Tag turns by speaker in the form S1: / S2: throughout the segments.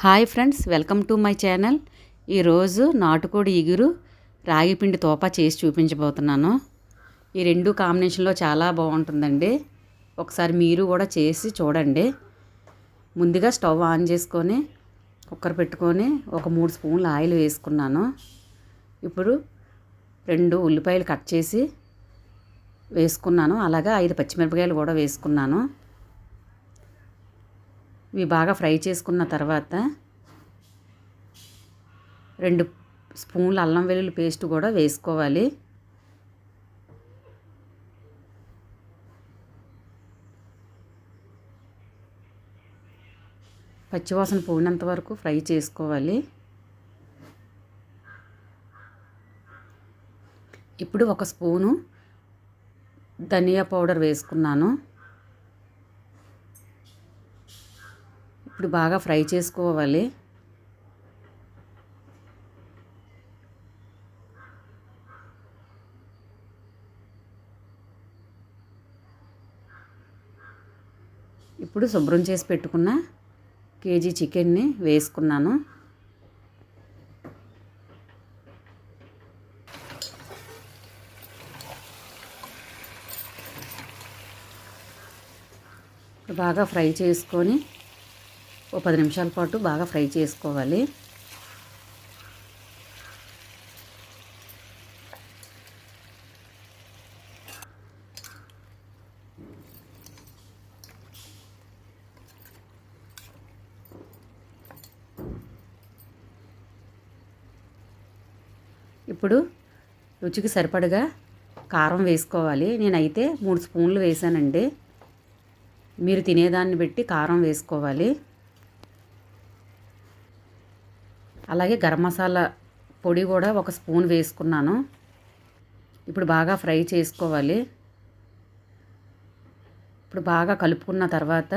S1: Hi friends welcome to my channel. ఈరోజు నాటుకోడి ఇగురు రాగిపిండి తోప చేసి చూపించబోతున్నాను. ఈ రెండు కాంబినేషన్లో చాలా బాగుంటుందండి. ఒకసారి మీరు కూడా చేసి చూడండి. ముందుగా స్టవ్ ఆన్ చేసుకొని కుక్కర్ పెట్టుకొని ఒక మూడు స్పూన్లు ఆయిల్ వేసుకున్నాను. ఇప్పుడు రెండు ఉల్లిపాయలు కట్ చేసి వేసుకున్నాను. అలాగే ఐదు పచ్చిమిరపకాయలు కూడా వేసుకున్నాను. ఇవి బాగా ఫ్రై చేసుకున్న తర్వాత రెండు స్పూన్లు అల్లం వెల్లుల్లి పేస్ట్ కూడా వేసుకోవాలి. పచ్చివాసన పోయినంత వరకు ఫ్రై చేసుకోవాలి. ఇప్పుడు ఒక స్పూను ధనియా పౌడర్ వేసుకున్నాను. ఇప్పుడు బాగా ఫ్రై చేసుకోవాలి. ఇప్పుడు శుభ్రం చేసి పెట్టుకున్న కేజీ చికెన్ని వేసుకున్నాను. బాగా ఫ్రై చేసుకొని ఓ పది నిమిషాల పాటు బాగా ఫ్రై చేసుకోవాలి. ఇప్పుడు రుచికి సరిపడగా కారం వేసుకోవాలి. నేనైతే మూడు స్పూన్లు వేసానండి. మీరు తినేదాన్ని బట్టి కారం వేసుకోవాలి. అలాగే గరం మసాలా పొడి కూడా ఒక స్పూన్ వేసుకున్నాను. ఇప్పుడు బాగా ఫ్రై చేసుకోవాలి. ఇప్పుడు బాగా కలుపుకున్న తర్వాత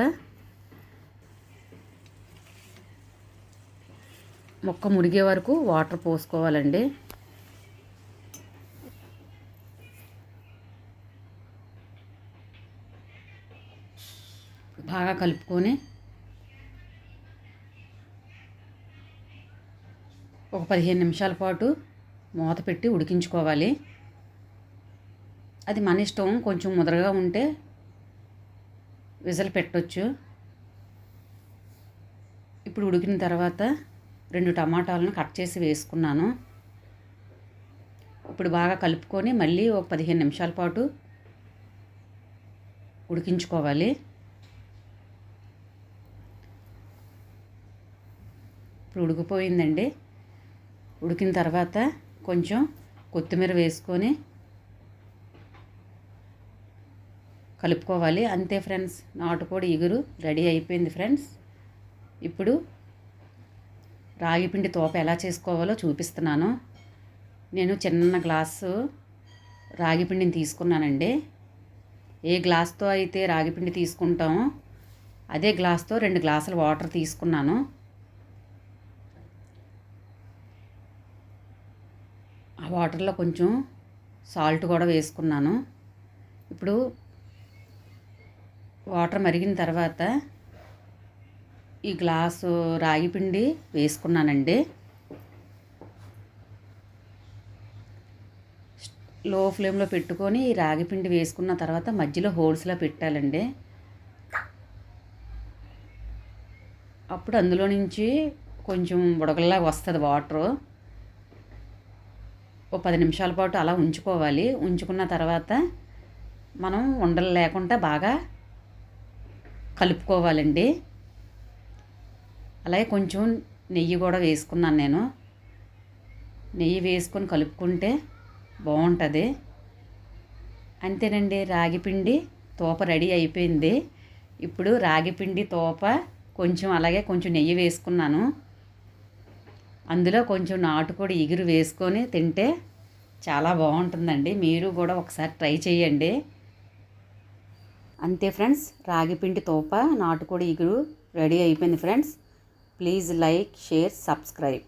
S1: మొక్క మురిగే వరకు వాటర్ పోసుకోవాలండి. బాగా కలుపుకొని ఒక పదిహేను నిమిషాల పాటు మూత పెట్టి ఉడికించుకోవాలి. అది మన ఇష్టం కొంచెం ముదరగా ఉంటే విజల్ పెట్టొచ్చు. ఇప్పుడు ఉడికిన తర్వాత రెండు టమాటాలను కట్ చేసి వేసుకున్నాను. ఇప్పుడు బాగా కలుపుకొని మళ్ళీ ఒక పదిహేను నిమిషాల పాటు ఉడికించుకోవాలి. ఇప్పుడు ఉడికిపోయిందండి. ఉడికిన తర్వాత కొంచెం కొత్తిమీర వేసుకొని కలుపుకోవాలి. అంతే ఫ్రెండ్స్ నాటుకోడి ఇగురు రెడీ అయిపోయింది ఫ్రెండ్స్. ఇప్పుడు రాగిపిండి తోప ఎలా చేసుకోవాలో చూపిస్తున్నాను. నేను చిన్న గ్లాసు రాగిపిండిని తీసుకున్నానండి. ఏ గ్లాస్తో అయితే రాగిపిండి తీసుకుంటామో అదే గ్లాస్తో రెండు గ్లాసులు వాటర్ తీసుకున్నాను. వాటర్లో కొంచెం సాల్ట్ కూడా వేసుకున్నాను. ఇప్పుడు వాటర్ మరిగిన తర్వాత ఈ గ్లాసు రాగి పిండి వేసుకున్నానండి. లో ఫ్లేమ్లో పెట్టుకొని ఈ రాగి పిండి వేసుకున్న తర్వాత మధ్యలో హోల్స్లో పెట్టాలండి. అప్పుడు అందులో నుంచి కొంచెం బుడగల్లాగా వస్తుంది వాటరు. ఓ పది నిమిషాల పాటు అలా ఉంచుకోవాలి. ఉంచుకున్న తర్వాత మనం ఉండలు లేకుండా బాగా కలుపుకోవాలండి. అలాగే కొంచెం నెయ్యి కూడా వేసుకున్నాను నేను. నెయ్యి వేసుకొని కలుపుకుంటే బాగుంటుంది. అంతేనండి రాగిపిండి తోప రెడీ అయిపోయింది. ఇప్పుడు రాగిపిండి తోప కొంచెం అలాగే కొంచెం నెయ్యి వేసుకున్నాను. అందులో కొంచెం నాటుకోడి ఇగురు వేసుకొని తింటే చాలా బాగుంటుందండి. మీరు కూడా ఒకసారి ట్రై చేయండి. అంతే ఫ్రెండ్స్ రాగిపిండి తోప నాటుకోడి ఇగురు రెడీ అయిపోయింది friends. Please like share subscribe.